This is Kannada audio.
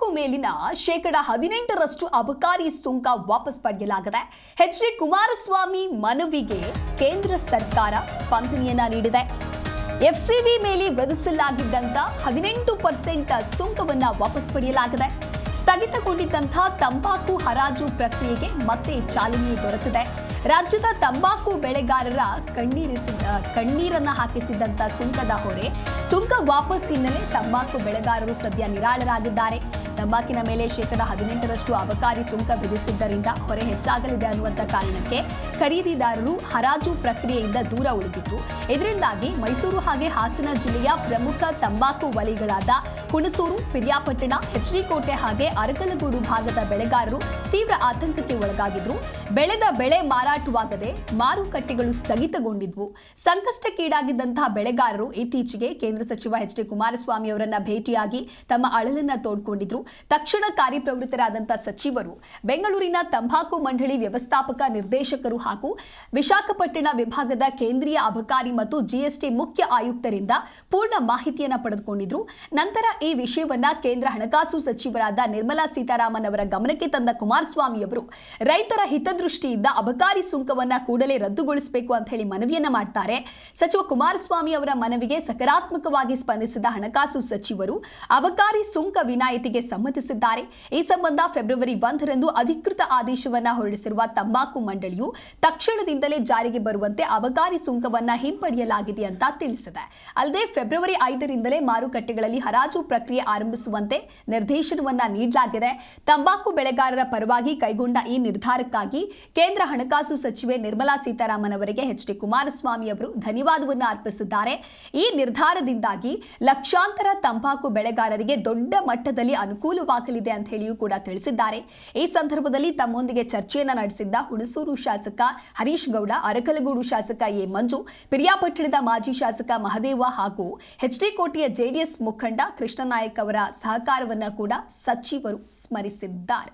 ತಂಬಾಕು ಮೇಲಿನ ಶೇಕಡ ಹದಿನೆಂಟರಷ್ಟು ಅಬಕಾರಿ ಸುಂಕ ವಾಪಸ್ ಪಡೆಯಲಾಗಿದೆ ಎಚ್ ಡಿ ಕುಮಾರಸ್ವಾಮಿ ಮನವಿಗೆ ಕೇಂದ್ರ ಸರ್ಕಾರ ಸ್ಪಂದನೆಯನ್ನ ನೀಡಿದೆ. ಎಫ್ಸಿವಿ ಮೇಲೆ ವಿಧಿಸಲಾಗಿದ್ದಂತ ಹದಿನೆಂಟು ಪರ್ಸೆಂಟ್ ಸುಂಕವನ್ನ ವಾಪಸ್ ಪಡೆಯಲಾಗಿದೆ ಸ್ಥಗಿತಗೊಂಡಿದ್ದಂಥ ತಂಬಾಕು ಹರಾಜು ಪ್ರಕ್ರಿಯೆಗೆ ಮತ್ತೆ ಚಾಲನೆ ದೊರೆತಿದೆ. ರಾಜ್ಯದ ತಂಬಾಕು ಬೆಳೆಗಾರರ ಕಣ್ಣೀರಿಸಿದ ಕಣ್ಣೀರನ್ನ ಹಾಕಿಸಿದ್ದಂಥ ಸುಂಕದ ಹೊರೆ ಸುಂಕ ವಾಪಸ್ ಹಿನ್ನೆಲೆ ತಂಬಾಕು ಬೆಳೆಗಾರರು ಸದ್ಯ ನಿರಾಳರಾಗಿದ್ದಾರೆ. ತಂಬಾಕಿನ ಮೇಲೆ ಶೇಕಡಾ ಹದಿನೆಂಟರಷ್ಟು ಅಬಕಾರಿ ಸುಂಕ ವಿಧಿಸಿದ್ದರಿಂದ ಹೊರೆ ಹೆಚ್ಚಾಗಲಿದೆ ಅನ್ನುವಂಥ ಕಾರಣಕ್ಕೆ ಖರೀದಿದಾರರು ಹರಾಜು ಪ್ರಕ್ರಿಯೆಯಿಂದ ದೂರ ಉಳಿದಿದ್ರು ಇದರಿಂದಾಗಿ ಮೈಸೂರು ಹಾಗೆ ಹಾಸನ ಜಿಲ್ಲೆಯ ಪ್ರಮುಖ ತಂಬಾಕು ವಲಯಗಳಾದ ಹುಣಸೂರು, ಪಿರಿಯಾಪಟ್ಟಣ ಕೋಟೆ ಹಾಗೆ ಅರಕಲಗೂಡು ಭಾಗದ ಬೆಳೆಗಾರರು ತೀವ್ರ ಆತಂಕಕ್ಕೆ ಒಳಗಾಗಿದ್ರು. ಬೆಳೆದ ಬೆಳೆ ಮಾರಾಟವಾಗದೆ ಮಾರುಕಟ್ಟೆಗಳು ಸ್ಥಗಿತಗೊಂಡಿದ್ವು. ಸಂಕಷ್ಟಕ್ಕೀಡಾಗಿದ್ದಂತಹ ಬೆಳೆಗಾರರು ಇತ್ತೀಚೆಗೆ ಕೇಂದ್ರ ಸಚಿವ ಎಚ್ ಡಿ ಕುಮಾರಸ್ವಾಮಿ ಅವರನ್ನ ಭೇಟಿಯಾಗಿ ತಮ್ಮ ಅಳಲನ್ನ ತೋಡ್ಕೊಂಡಿದ್ರು. ತಕ್ಷಣ ಕಾರ್ಯಪ್ರವೃತ್ತರಾದಂತಹ ಸಚಿವರು ಬೆಂಗಳೂರಿನ ತಂಬಾಕು ಮಂಡಳಿ ವ್ಯವಸ್ಥಾಪಕ ನಿರ್ದೇಶಕರು ಹಾಗೂ ವಿಶಾಖಪಟ್ಟಣ ವಿಭಾಗದ ಕೇಂದ್ರೀಯ ಅಬಕಾರಿ ಮತ್ತು ಜಿಎಸ್ಟಿ ಮುಖ್ಯ ಆಯುಕ್ತರಿಂದ ಪೂರ್ಣ ಮಾಹಿತಿಯನ್ನ ಪಡೆದುಕೊಂಡಿದ್ರು. ನಂತರ ಈ ವಿಷಯವನ್ನ ಕೇಂದ್ರ ಹಣಕಾಸು ಸಚಿವರಾದ ನಿರ್ಮಲಾ ಸೀತಾರಾಮನ್ ಅವರ ಗಮನಕ್ಕೆ ತಂದ ಕುಮಾರಸ್ವಾಮಿ ಅವರು ರೈತರ ಹಿತದೃಷ್ಟಿಯಿಂದ ಅಬಕಾರಿ ಸುಂಕವನ್ನ ಕೂಡಲೇ ರದ್ದುಗೊಳಿಸಬೇಕು ಅಂತ ಹೇಳಿ ಮನವಿಯನ್ನ ಮಾಡ್ತಾರೆ. ಸಚಿವ ಕುಮಾರಸ್ವಾಮಿ ಅವರ ಮನವಿಗೆ ಸಕಾರಾತ್ಮಕವಾಗಿ ಸ್ಪಂದಿಸಿದ ಹಣಕಾಸು ಸಚಿವರು, ಅಬಕಾರಿ ಸುಂಕ ವಿನಾಯಿತಿಗೆ ಸಮ್ಮತಿಸಿದ್ದಾರೆ. ಈ ಸಂಬಂಧ ಫೆಬ್ರವರಿ ಒಂದರಂದು ಅಧಿಕೃತ ಆದೇಶವನ್ನ ಹೊರಡಿಸಿರುವ ತಂಬಾಕು ಮಂಡಳಿಯು ತಕ್ಷಣದಿಂದಲೇ ಜಾರಿಗೆ ಬರುವಂತೆ ಅಬಕಾರಿ ಸುಂಕವನ್ನ ಹಿಂಪಡೆಯಲಾಗಿದೆ ಅಂತ ತಿಳಿಸಿದೆ. ಅಲ್ಲದೆ ಫೆಬ್ರವರಿ ಐದರಿಂದಲೇ ಮಾರುಕಟ್ಟೆಗಳಲ್ಲಿ ಹರಾಜು ಪ್ರಕ್ರಿಯೆ ಆರಂಭಿಸುವಂತೆ ನಿರ್ದೇಶನವನ್ನ ನೀಡಲಾಗಿದೆ. ತಂಬಾಕು ಬೆಳೆಗಾರರ ಪರವಾಗಿ ಕೈಗೊಂಡ ಈ ನಿರ್ಧಾರಕ್ಕಾಗಿ ಕೇಂದ್ರ ಹಣಕಾಸು ಸಚಿವೆ ನಿರ್ಮಲಾ ಸೀತಾರಾಮನ್ ಅವರಿಗೆ ಎಚ್ ಡಿ ಕುಮಾರಸ್ವಾಮಿ ಅವರು ಧನ್ಯವಾದವನ್ನು ಅರ್ಪಿಸಿದ್ದಾರೆ. ಈ ನಿರ್ಧಾರದಿಂದಾಗಿ ಲಕ್ಷಾಂತರ ತಂಬಾಕು ಬೆಳೆಗಾರರಿಗೆ ದೊಡ್ಡ ಮಟ್ಟದಲ್ಲಿ ಅನುಕೂಲವಾಗಲಿದೆ ಅಂತ ಹೇಳಿಯೂ ಕೂಡ ತಿಳಿಸಿದ್ದಾರೆ. ಈ ಸಂದರ್ಭದಲ್ಲಿ ತಮ್ಮೊಂದಿಗೆ ಚರ್ಚೆಯನ್ನ ನಡೆಸಿದ್ದ ಹುಣಸೂರು ಶಾಸಕ ಹರೀಶ್ ಗೌಡ, ಅರಕಲಗೂಡು ಶಾಸಕ ಎ ಮಂಜು, ಪಿರಿಯಾಪಟ್ಟಣದ ಮಾಜಿ ಶಾಸಕ ಮಹದೇವ ಹಾಗೂ ಎಚ್ ಡಿ ಕೋಟೆಯ ಜೆಡಿಎಸ್ ಮುಖಂಡ ಕೃಷ್ಣನಾಯಕ್ ಅವರ ಸಹಕಾರವನ್ನ ಕೂಡ ಸಚಿವರು ಸ್ಮರಿಸಿದ್ದಾರೆ.